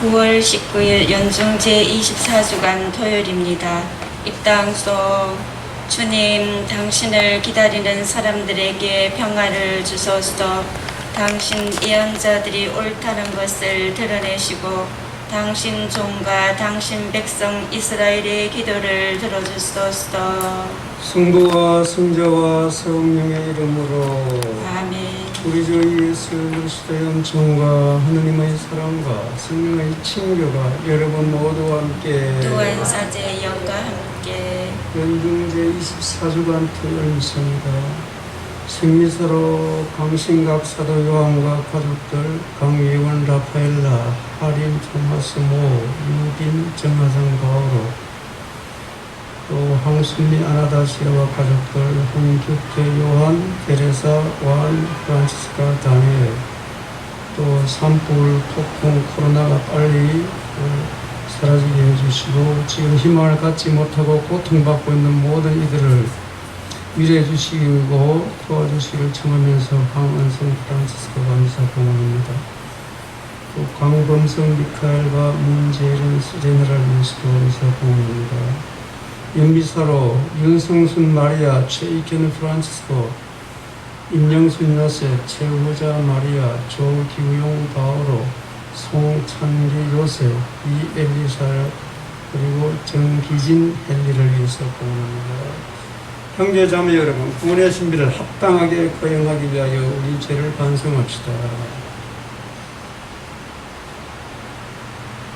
9월 19일 연중 제24주간 토요일입니다. 입당소 주님 당신을 기다리는 사람들에게 평화를 주소서 당신 예언자들이 옳다는 것을 드러내시고 당신 종과 당신 백성 이스라엘의 기도를 들어주소서 성부와 성자와 성령의 이름으로. 아멘. 우리 주 예수 그리스도의 은총과 하느님의 사랑과 성령의 친교가 여러분 모두와 함께 또한 사제의 영과 함께. 연중제 24주간 토요일입니다. 생미사로 강신각 사도 요한과 가족들 강예원 라파엘라 하림 토마스 모 유빈 정하상 바오로 또 황순리 아나다시아와 가족들 홍규태 요한 테레사 완 프란치스카 다니엘 또 산불 폭풍 코로나가 빨리 어, 사라지게 해주시고 지금 희망을 갖지 못하고 고통받고 있는 모든 이들을 위로해 주시고 도와주시기를 청하면서 강원성 프란치스코 감사 공원입니다. 또 광범성 미카엘과 문재준 제너럴 미스도 감사 공원입니다. 연비사로 윤성순 마리아 최익현 프란치스코 임영순 요셉 최후자 마리아 조기용 바오로 송찬기 요셉 이엘리사 그리고 정기진 헨리를 위해서 공헌합니다. 형제 자매 여러분 구원의 신비를 합당하게 거행하기 위하여 우리 죄를 반성합시다.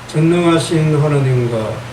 전능하신 하나님과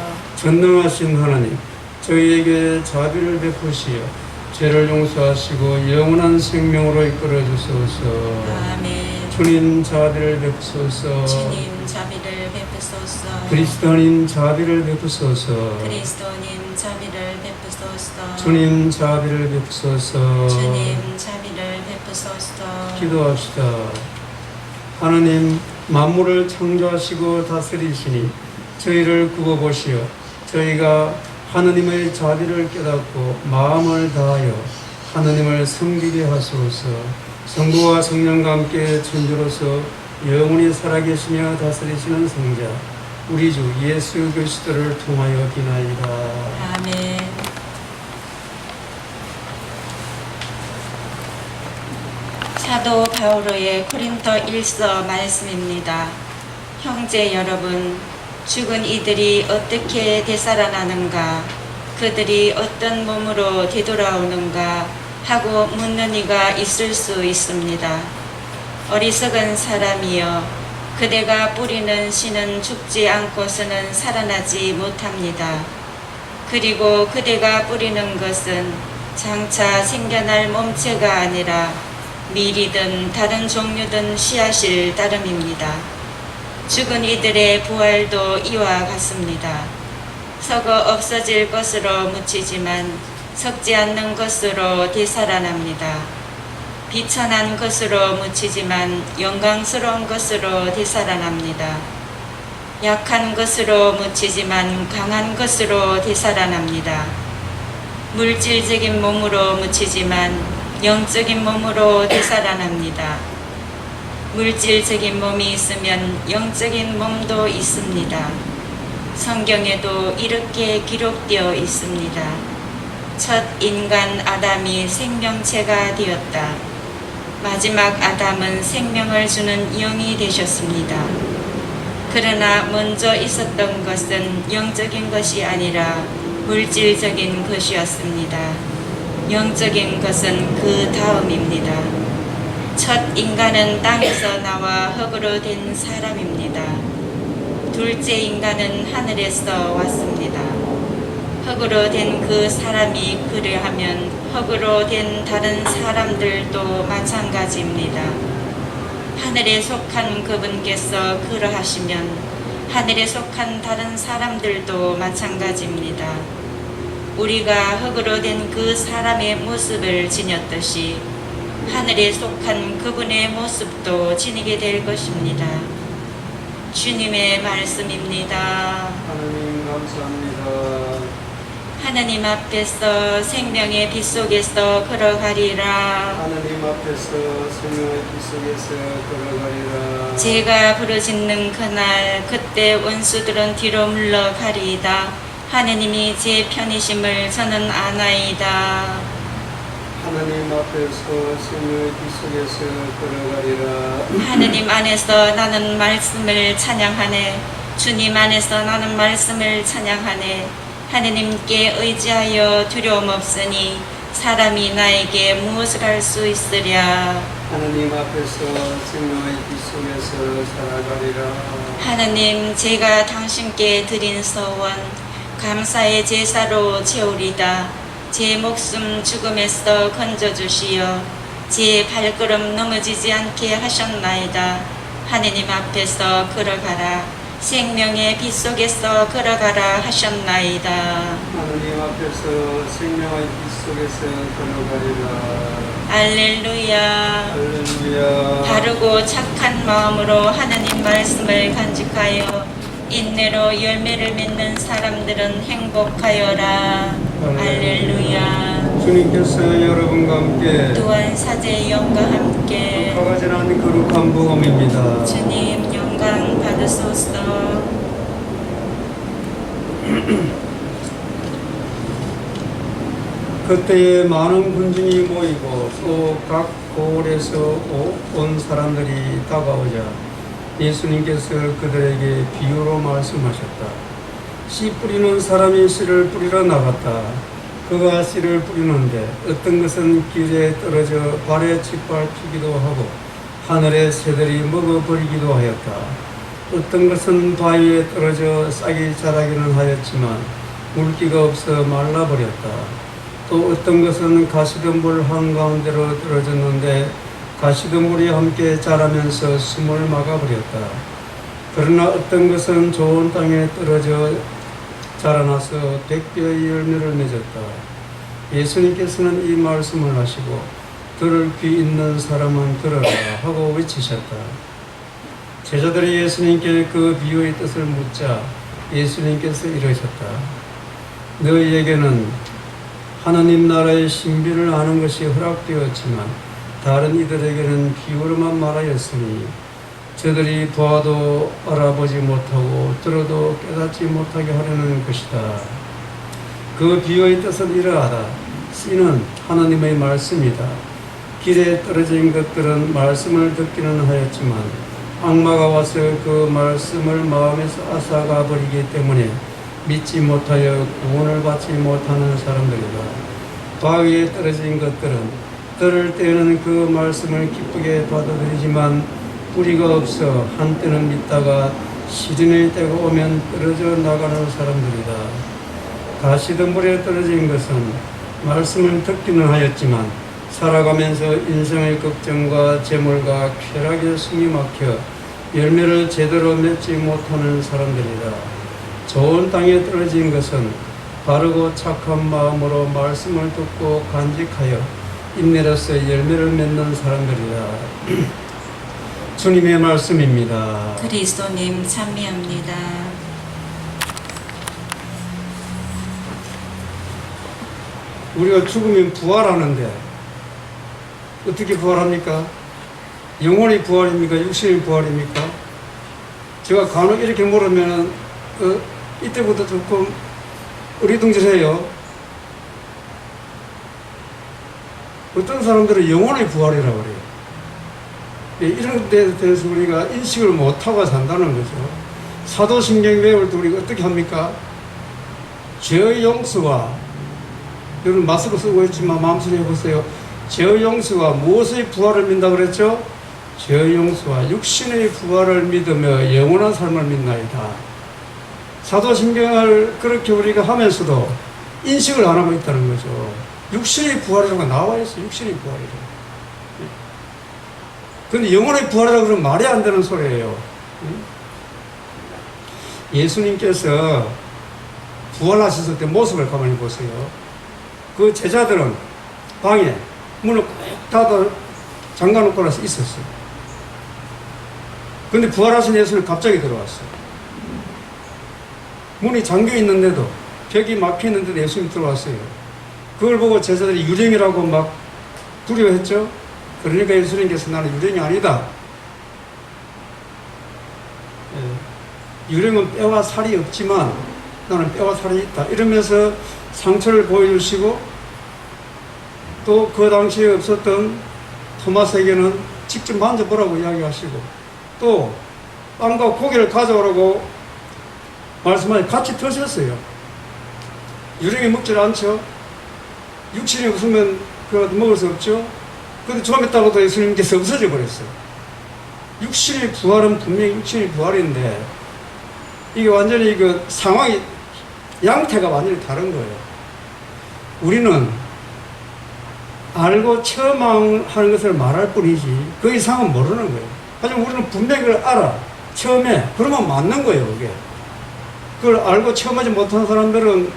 전능하신 하나님, 저희에게 자비를 베푸시어 죄를 용서하시고 영원한 생명으로 이끌어 주소서. 아멘 주님 자비를 베푸소서. 주님 자비를 베푸소서 그리스도님 자비를 베푸소서. 그리스도님 자비를 베푸소서 주님 자비를 베푸소서. 주님 자비를 베푸소서 기도합시다. 하나님 만물을 창조하시고 다스리시니 저희를 구워 보시어 저희가 하느님의 자비를 깨닫고 마음을 다하여 하느님을 섬기게 하소서. 성부와 성령과 함께 천주로서 영원히 살아계시며 다스리시는 성자 우리 주 예수 그리스도를 통하여 비나이다. 아멘 사도 바오로의 코린토 1서 말씀입니다. 형제 여러분, 죽은 이들이 어떻게 되살아나는가, 그들이 어떤 몸으로 되돌아오는가 하고 묻는 이가 있을 수 있습니다. 어리석은 사람이여, 그대가 뿌리는 씨는 죽지 않고서는 살아나지 못합니다. 그리고 그대가 뿌리는 것은 장차 생겨날 몸체가 아니라 밀이든 다른 종류든 씨앗일 따름입니다. 죽은 이들의 부활도 이와 같습니다. 썩어 없어질 것으로 묻히지만 썩지 않는 것으로 되살아납니다. 비천한 것으로 묻히지만 영광스러운 것으로 되살아납니다. 약한 것으로 묻히지만 강한 것으로 되살아납니다. 물질적인 몸으로 묻히지만 영적인 몸으로 되살아납니다. 물질적인 몸이 있으면 영적인 몸도 있습니다. 성경에도 이렇게 기록되어 있습니다. 첫 인간 아담이 생명체가 되었다. 마지막 아담은 생명을 주는 영이 되셨습니다. 그러나 먼저 있었던 것은 영적인 것이 아니라 물질적인 것이었습니다. 영적인 것은 그 다음입니다. 첫 인간은 땅에서 나와 흙으로 된 사람입니다. 둘째 인간은 하늘에서 왔습니다. 흙으로 된 그 사람이 그리하면 흙으로 된 다른 사람들도 마찬가지입니다. 하늘에 속한 그분께서 그러하시면 하늘에 속한 다른 사람들도 마찬가지입니다. 우리가 흙으로 된 그 사람의 모습을 지녔듯이 하늘에 속한 그분의 모습도 지니게 될 것입니다. 주님의 말씀입니다. 하나님 감사합니다. 하나님 앞에서 생명의 빛 속에서 걸어가리라. 하나님 앞에서 생명의 빛 속에서 걸어가리라. 제가 부르짖는 그날 그때 원수들은 뒤로 물러가리이다. 하느님이 제 편이심을 저는 아나이다. 하나님 앞에서 생명의 빛 속에서 걸어가리라. 하느님 안에서 나는 말씀을 찬양하네. 주님 안에서 나는 말씀을 찬양하네. 하느님께 의지하여 두려움 없으니 사람이 나에게 무엇을 할 수 있으랴. 하나님 앞에서 생명의 빛 속에서 살아가리라. 하느님 제가 당신께 드린 서원 감사의 제사로 채우리다 제 목숨 죽음에서 건져주시어 제 발걸음 넘어지지 않게 하셨나이다 하느님 앞에서 걸어가라 생명의 빛 속에서 걸어가라 하셨나이다 하나님 앞에서 생명의 빛 속에서 걸어가리라. 알렐루야 할렐루야. 바르고 착한 마음으로 하나님 말씀을 간직하여 인내로 열매를 맺는 사람들은 행복하여라. 할렐루야. 주님께서 여러분과 함께 또한 사제 영과 함께 가가지는 거룩한 복음입니다. 주님 영광 받으소서. 그때에 많은 군중이 모이고 또 각 고을에서 오- 온 사람들이 다가오자 예수님께서 그들에게 비유로 말씀하셨다. 씨 뿌리는 사람이 씨를 뿌리러 나갔다. 그가 씨를 뿌리는데 어떤 것은 길에 떨어져 발에 짓밟히기도 하고 하늘의 새들이 먹어버리기도 하였다. 어떤 것은 바위에 떨어져 싹이 자라기는 하였지만 물기가 없어 말라버렸다. 또 어떤 것은 가시덤불 한가운데로 떨어졌는데 가시덤불이 함께 자라면서 숨을 막아버렸다. 그러나 어떤 것은 좋은 땅에 떨어져 자라나서 백배의 열매를 맺었다. 예수님께서는 이 말씀을 하시고 들을 귀 있는 사람은 들어라 하고 외치셨다. 제자들이 예수님께 그 비유의 뜻을 묻자 예수님께서 이러셨다. 너희에게는 하나님 나라의 신비를 아는 것이 허락되었지만 다른 이들에게는 비유로만 말하였으니 저들이 보아도 알아보지 못하고 들어도 깨닫지 못하게 하려는 것이다. 그 비유의 뜻은 이러하다. 씨는 하나님의 말씀이다. 길에 떨어진 것들은 말씀을 듣기는 하였지만 악마가 와서 그 말씀을 마음에서 앗아가 버리기 때문에 믿지 못하여 구원을 받지 못하는 사람들이다. 바위에 떨어진 것들은 들을 때에는 그 말씀을 기쁘게 받아들이지만 뿌리가 없어 한때는 믿다가 시즌이 되고 오면 떨어져 나가는 사람들이다. 가시덤불에 떨어진 것은 말씀을 듣기는 하였지만 살아가면서 인생의 걱정과 재물과 쾌락에 숨이 막혀 열매를 제대로 맺지 못하는 사람들이다. 좋은 땅에 떨어진 것은 바르고 착한 마음으로 말씀을 듣고 간직하여 인내로서 열매를 맺는 사람들이다. 주님의 말씀입니다. 그리스도님 찬미합니다. 우리가 죽으면 부활하는데 어떻게 부활합니까? 영혼이 부활입니까? 육신이 부활입니까? 제가 간혹 이렇게 물으면 어, 이때부터 조금 어리둥절해요. 어떤 사람들은 영혼의 부활이라고 그래요. 예, 이런 데에 대해서 우리가 인식을 못하고 산다는 거죠. 사도신경 배울 때 우리가 어떻게 합니까? 죄의 용서와 여러분 마스크 쓰고 있지만 마음속에 해보세요. 죄의 용서와 무엇의 부활을 믿다 그랬죠? 죄의 용서와 육신의 부활을 믿으며 영원한 삶을 믿나이다. 사도신경을 그렇게 우리가 하면서도 인식을 안 하고 있다는 거죠. 육신의 부활이라고 나와 있어. 육신의 부활이라고. 근데 영혼의 부활이라고 그러면 말이 안 되는 소리예요. 예수님께서 부활하셨을 때 모습을 가만히 보세요. 그 제자들은 방에 문을 꼭 닫아 잠가놓고 나서 있었어요. 근데 부활하신 예수는 갑자기 들어왔어요. 문이 잠겨 있는데도 벽이 막혀 있는데도 예수님 들어왔어요. 그걸 보고 제자들이 유령이라고 막 두려워했죠. 그러니까 예수님께서 나는 유령이 아니다. 예. 유령은 뼈와 살이 없지만 나는 뼈와 살이 있다. 이러면서 상처를 보여주시고 또 그 당시에 없었던 토마스에게는 직접 만져보라고 이야기하시고 또 빵과 고기를 가져오라고 말씀하시 같이 드셨어요. 유령이 먹질 않죠. 육신이 없으면 그 먹을 수 없죠. 근데 좀 있다가도 예수님께서 없어져 버렸어요. 육신의 부활은 분명히 육신의 부활인데 이게 완전히 그 상황이 양태가 완전히 다른 거예요. 우리는 알고 체험하는 것을 말할 뿐이지 그 이상은 모르는 거예요. 하지만 우리는 분명히 그걸 알아. 처음에 그러면 맞는 거예요, 그게. 그걸 알고 체험하지 못한 사람들은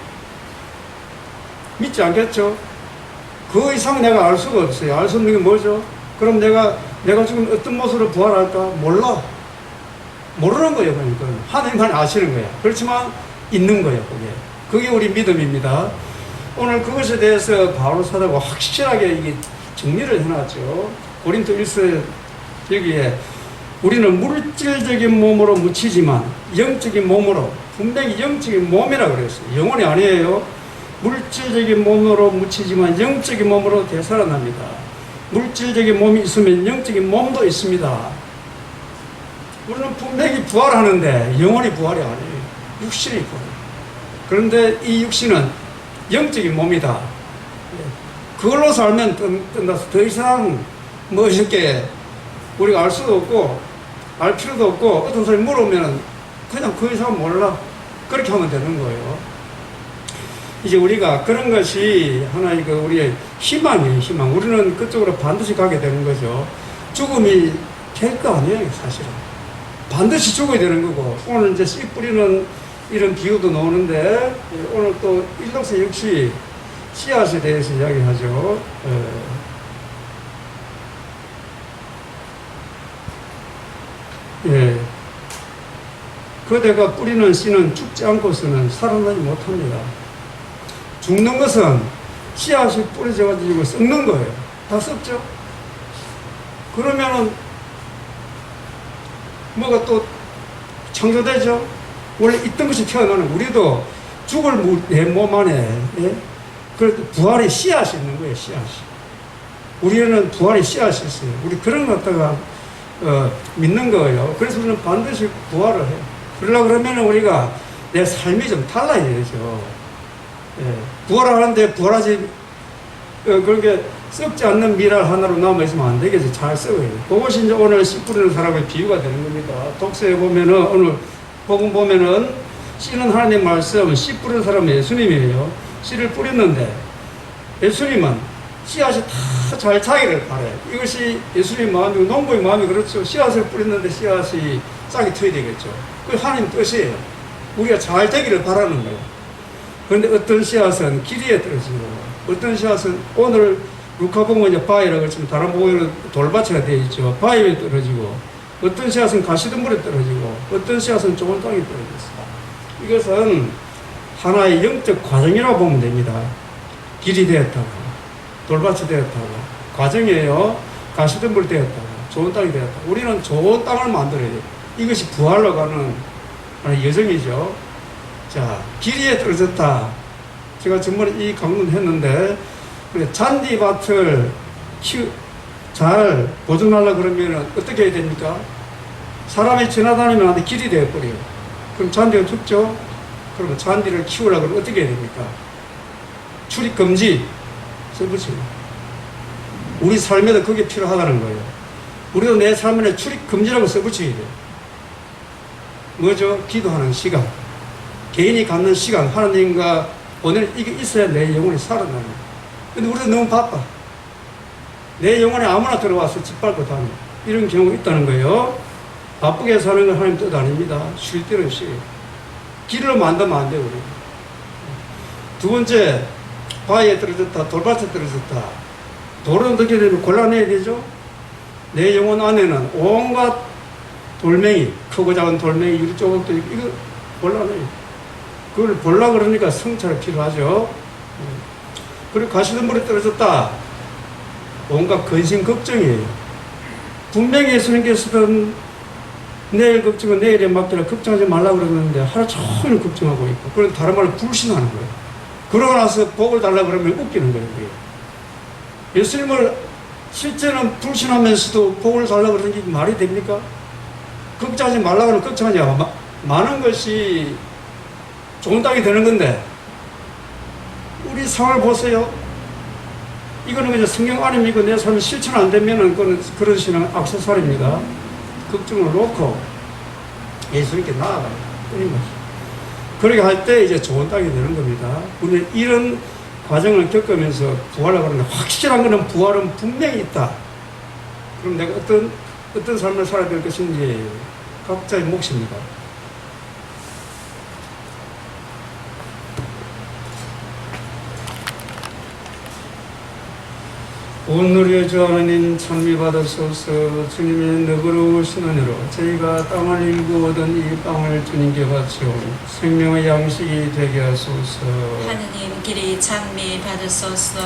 믿지 않겠죠. 그 이상 내가 알 수가 없어요. 알 수 없는 게 뭐죠? 그럼 내가 내가 지금 어떤 모습으로 부활할까? 몰라. 모르는 거예요, 그러니까. 하나님만 아시는 거예요. 그렇지만 있는 거예요, 그게. 그게 우리 믿음입니다. 오늘 그것에 대해서 바로 사도가 확실하게 이게 정리를 해놨죠. 고린도 1서 여기에 우리는 물질적인 몸으로 묻히지만 영적인 몸으로 분명히 영적인 몸이라 그랬어요. 영혼이 아니에요. 물질적인 몸으로 묻히지만 영적인 몸으로 되살아납니다. 물질적인 몸이 있으면 영적인 몸도 있습니다. 우리는 분명히 부활하는데 영혼이 부활이 아니에요. 육신이 부활. 그런데 이 육신은 영적인 몸이다. 그걸로 살면 뜬- 뜬다서 더 이상 멋있게 우리가 알 수도 없고 알 필요도 없고 어떤 사람이 물으면 그냥 그 이상 몰라. 그렇게 하면 되는 거예요. 이제 우리가 그런 것이 하나의 그 우리의 희망이에요, 희망. 우리는 그쪽으로 반드시 가게 되는 거죠. 죽음이 될 거 아니에요, 사실은. 반드시 죽어야 되는 거고. 오늘 이제 씨 뿌리는 이런 비유도 나오는데, 오늘 또 일독서 역시 씨앗에 대해서 이야기하죠. 예. 예. 그대가 뿌리는 씨는 죽지 않고서는 살아나지 못합니다. 죽는 것은 씨앗이 뿌려져 가지고 썩는 거예요. 다 썩죠. 그러면은 뭐가 또 창조되죠. 원래 있던 것이 태어나는 우리도 죽을 내 몸 안에 예? 그 부활의 씨앗이 있는 거예요. 씨앗이. 우리는 부활의 씨앗이 있어요. 우리 그런 것 갖다가 어, 믿는 거예요. 그래서 우리는 반드시 부활을 해요. 그러려 그러면 우리가 내 삶이 좀 달라야죠. 예, 부활하는데 부활하지 어, 그렇게 썩지 않는 미랄 하나로 남아있으면 안 되겠죠. 잘 썩어야 돼. 그것이 이제 오늘 씨 뿌리는 사람의 비유가 되는 겁니다. 독서에 보면은 오늘 복음 보면은 씨는 하나님 말씀, 씨 뿌리는 사람은 예수님이에요. 씨를 뿌렸는데 예수님은 씨앗이 다잘 자기를 바래. 이것이 예수님 마음이고 농부의 마음이 그렇죠. 씨앗을 뿌렸는데 씨앗이 싹이 트여야 되겠죠. 그 하나님 뜻이에요. 우리가 잘 되기를 바라는 거예요. 그런데 어떤 씨앗은 길이에 떨어지고 어떤 씨앗은 오늘 루카복음 이제 바위라고 그랬지만 다른 복음에는 돌밭이가 되어 있죠. 바위에 떨어지고 어떤 씨앗은 가시덤불에 떨어지고 어떤 씨앗은 좋은 땅에 떨어졌어. 이것은 하나의 영적 과정이라고 보면 됩니다. 길이 되었다고 돌밭이 되었다고 과정이에요. 가시덤불 되었다고 좋은 땅이 되었다고 우리는 좋은 땅을 만들어야 돼요. 이것이 부활로 가는 여정이죠. 자, 길이에 떨어졌다. 제가 전번에 이 강론 했는데, 그래, 잔디밭을 키우, 잘 보존하려 그러면 어떻게 해야 됩니까? 사람이 지나다니면 한테 길이 되어버려요. 그럼 잔디가 죽죠? 그러면 잔디를 키우려고 그러면 어떻게 해야 됩니까? 출입 금지, 써붙이고. 우리 삶에도 그게 필요하다는 거예요. 우리도 내 삶에 출입 금지라고 써붙여야 돼요. 뭐죠? 기도하는 시간. 개인이 갖는 시간, 하나님과 오늘 이게 있어야 내 영혼이 살아나는 거야. 근데 우리도 너무 바빠. 내 영혼에 아무나 들어와서 짓밟고 다니 이런 경우가 있다는 거예요. 바쁘게 사는 건 하나님 뜻 아닙니다. 쉴 때는 쉬어요. 길을 만들면 안 돼, 우리. 두 번째, 바위에 떨어졌다, 돌밭에 떨어졌다. 돌은 어떻게 되면 골라내야 되죠? 내 영혼 안에는 온갖 돌멩이, 크고 작은 돌멩이, 유리 조각도 있고, 이거 골라내요. 그걸 볼라 그러니까 성찰이 필요하죠. 그리고 가시덤불에 떨어졌다. 온갖 근심 걱정이에요. 분명히 예수님께서는 내일 걱정은 내일에 맡기라 걱정하지 말라고 그러는데 하루 종일 걱정하고 있고 그런 다른 말로 불신하는 거예요. 그러고 나서 복을 달라고 그러면 웃기는 거예요. 예수님을 실제는 불신하면서도 복을 달라고 그러는 게 말이 됩니까? 걱정하지 말라고 하면 걱정하지 마. 많은 것이 좋은 땅이 되는 건데 우리 상황을 보세요. 이거는 그냥 성경 아닙니까? 내 삶이 실천 안 되면은 그런 그런 신앙 악세사리입니다. 걱정을 놓고 예수님께 나아가요. 끊임없이. 그렇게 할 때 이제 좋은 땅이 되는 겁니다. 우리 이런 과정을 겪으면서 부활하고 하는데 확실한 거는 부활은 분명히 있다. 그럼 내가 어떤 어떤 삶을 살아야 될 것인지 각자의 몫입니다. 오늘의 주 하나님 찬미 받으소서. 주님의 너그러우신 은혜로 저희가 땅을 일구 얻은 이 빵을 주님께 바치오. 생명의 양식이 되게 하소서. 하느님 길이 찬미 받으소서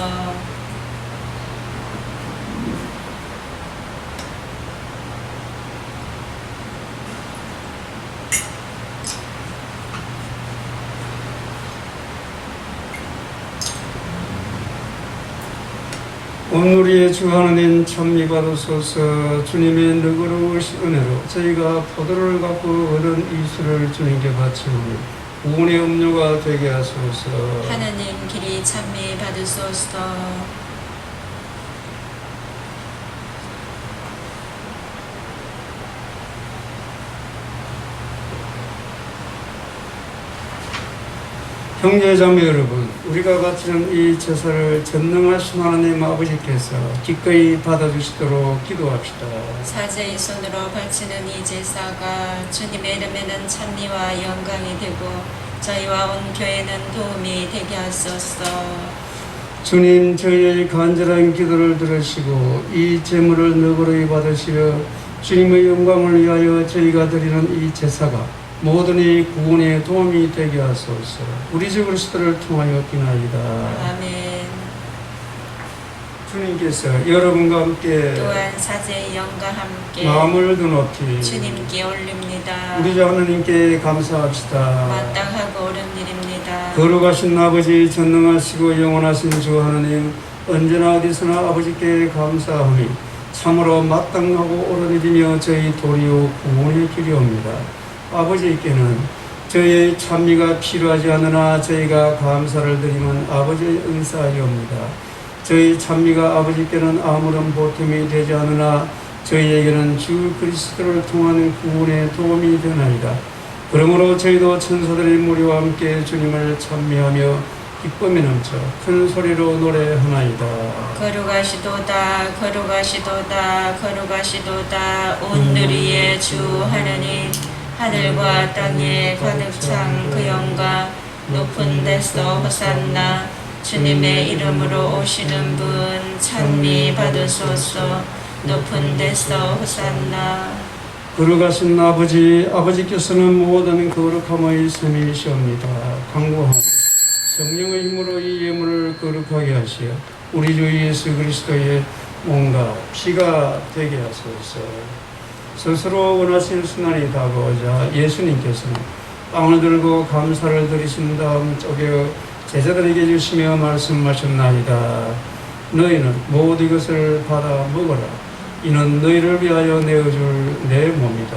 오늘의 주 하나님 찬미 받으소서 주님의 너그러우신 은혜로 저희가 포도를 갖고 얻은 이 술을 주님께 바치오니 구원의 음료가 되게 하소서. 하느님 길이 찬미 받으소서. 형제 자매 여러분, 우리가 바치는 이 제사를 전능하신 하나님 아버지께서 기꺼이 받아주시도록 기도합시다. 사제의 손으로 바치는 이 제사가 주님의 이름에는 찬미와 영광이 되고 저희와 온 교회는 도움이 되게 하소서 주님, 저희의 간절한 기도를 들으시고 이 제물을 너그러이 받으시어 주님의 영광을 위하여 저희가 드리는 이 제사가 모든 이 구원에 도움이 되게 하소서. 우리 주 그리스도를 통하여 비나이다. 아멘 주님께서 여러분과 함께 또한 사제의 영과 함께 마음을 더 높이 주님께 올립니다 우리 주 하나님께 감사합시다. 마땅하고 옳은 일입니다 거룩하신 아버지 전능하시고 영원하신 주 하나님 언제나 어디서나 아버지께 감사하니 참으로 마땅하고 옳은 일이며 저희 도리요 구원의 길이옵니다. 아버지께는 저희의 찬미가 필요하지 않으나 저희가 감사를 드리면 아버지의 은사이옵니다. 저희 찬미가 아버지께는 아무런 보탬이 되지 않으나 저희에게는 주 그리스도를 통한 구원의 도움이 되나이다. 그러므로 저희도 천사들의 무리와 함께 주님을 찬미하며 기쁨이 넘쳐 큰 소리로 노래하나이다. 거룩하시도다 거룩하시도다 거룩하시도다 온 누리의 주 하느님 하늘과 땅에 가득 찬 그 영광 높은 데서 호산나 주님의 이름으로 오시는 분 찬미 받으소서 높은 데서 호산나 거룩하신 아버지, 아버지께서는 모든 거룩함의 셈이시옵니다. 강구하오. 성령의 힘으로 이 예물을 거룩하게 하시어 우리 주 예수 그리스도의 몸과 피가 되게 하소서. 스스로 원하신 순환이 다가오자 예수님께서는 빵을 들고 감사를 드리신 다음 쪼개 제자들에게 주시며 말씀하셨나이다. 너희는 모두 이것을 받아 먹어라. 이는 너희를 위하여 내어줄 내 몸이다.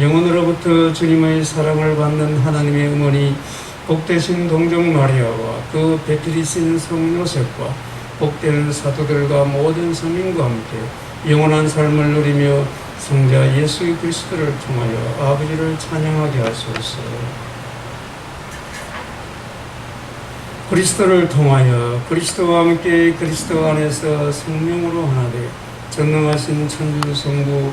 영혼으로부터 주님의 사랑을 받는 하나님의 어머니 복되신 동정 마리아와 그 베트리신 성 요셉과 복된 사도들과 모든 성민과 함께 영원한 삶을 누리며 성자 예수 그리스도를 통하여 아버지를 찬양하게 하소서. 그리스도를 통하여 그리스도와 함께 그리스도 안에서 성령으로 하나되 전능하신 천주 성부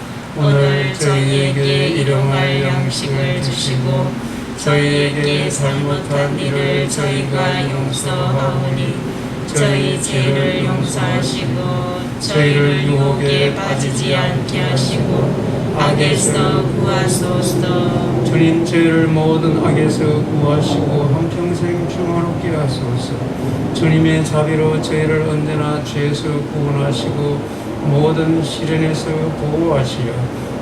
오늘 저희에게 일용할 양식을 주시고 저희에게 잘못한 일을 저희가 용서하오니 저희 죄를 용서하시고 저희를 유혹에 빠지지 않게 하시고 악에서 구하소서. 주님 저희를 모든 악에서 구하시고 한평생 평화롭게 하소서. 주님의 자비로 저희를 언제나 죄에서 구원하시고 모든 시련에서 보호하시어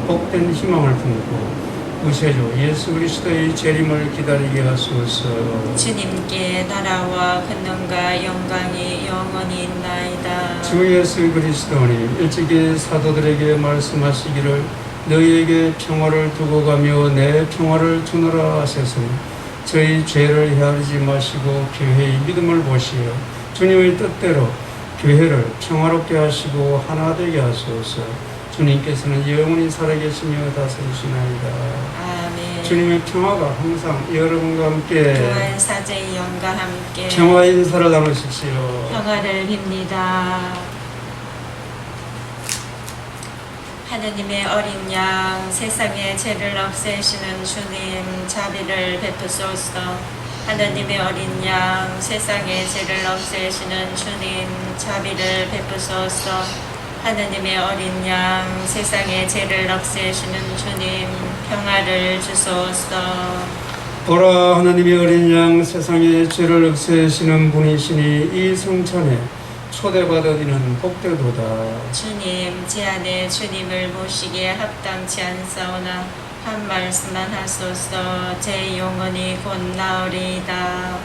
복된 희망을 품고 구세주 예수 그리스도의 재림을 기다리게 하소서 주님께 나라와 권능과 영광이 영원히 있나이다. 주 예수 그리스도님 일찍이 사도들에게 말씀하시기를 너희에게 평화를 두고 가며 내 평화를 주노라 하셨으니 저희 죄를 헤아리지 마시고 교회의 믿음을 보시어 주님의 뜻대로 교회를 평화롭게 하시고 하나 되게 하소서. 주님께서는 영원히 살아계시며 다스리시나이다. 아멘. 주님의 평화가 항상 여러분과 함께. 교환 사제의 영과 함께. 평화의 인사를 나누십시오. 평화를 빕니다. 하느님의 어린 양 세상의 죄를 없애시는 주님 자비를 베푸소서 하느님의 어린 양 세상의 죄를 없애시는 주님 자비를 베푸소서. 하느님의 어린 양 세상의 죄를 없애시는 주님 평화를 주소서. 보라 하나님의 어린 양 세상의 죄를 없애시는 분이시니 이 성찬에 초대받으리는 복되도다. 주님, 제 안에 주님을 모시기에 합당치 않사오나 한 말씀만 하소서 제 영혼이 곧 나으리이다.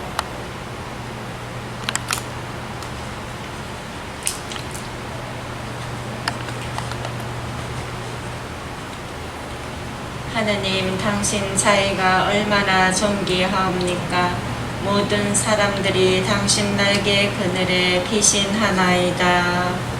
하느님, 당신 자애가 얼마나 존귀하옵니까? 모든 사람들이 당신 날개 그늘에 피신하나이다.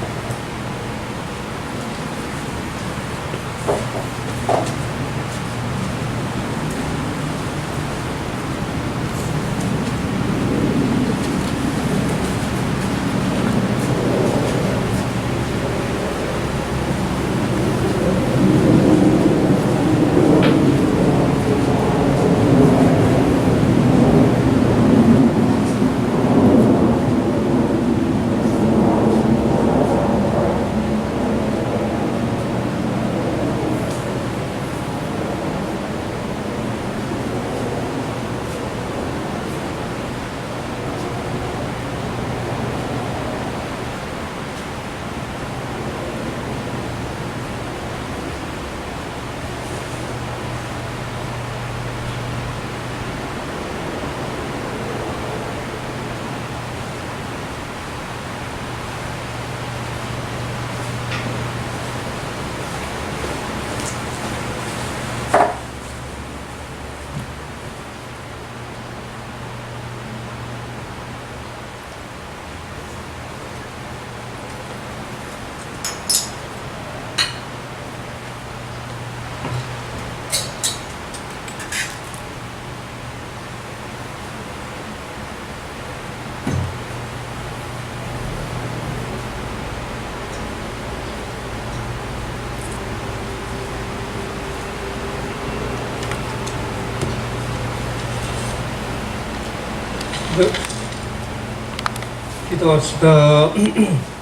기도합시다.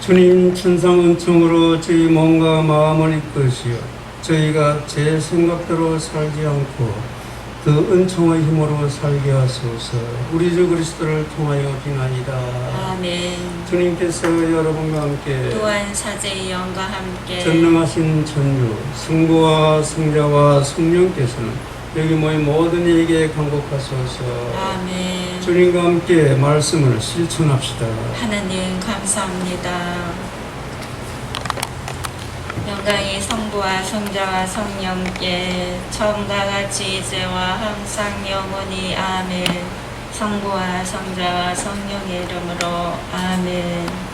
주님 천상 은총으로 저희 몸과 마음을 이끄시어 저희가 제 생각대로 살지 않고 그 은총의 힘으로 살게 하소서 우리 주 그리스도를 통하여 비나이다. 아멘. 주님께서 여러분과 함께 또한 사제의 영과 함께 전능하신 천주 성부와 성자와 성령께서는 여기 모인 모든 이에게 강복하소서 아멘. 주님과 함께 말씀을 실천합시다 하나님 감사합니다. 영광이 성부와 성자와 성령께 처음과 같이 이제와 항상 영원히 아멘. 성부와 성자와 성령의 이름으로 아멘.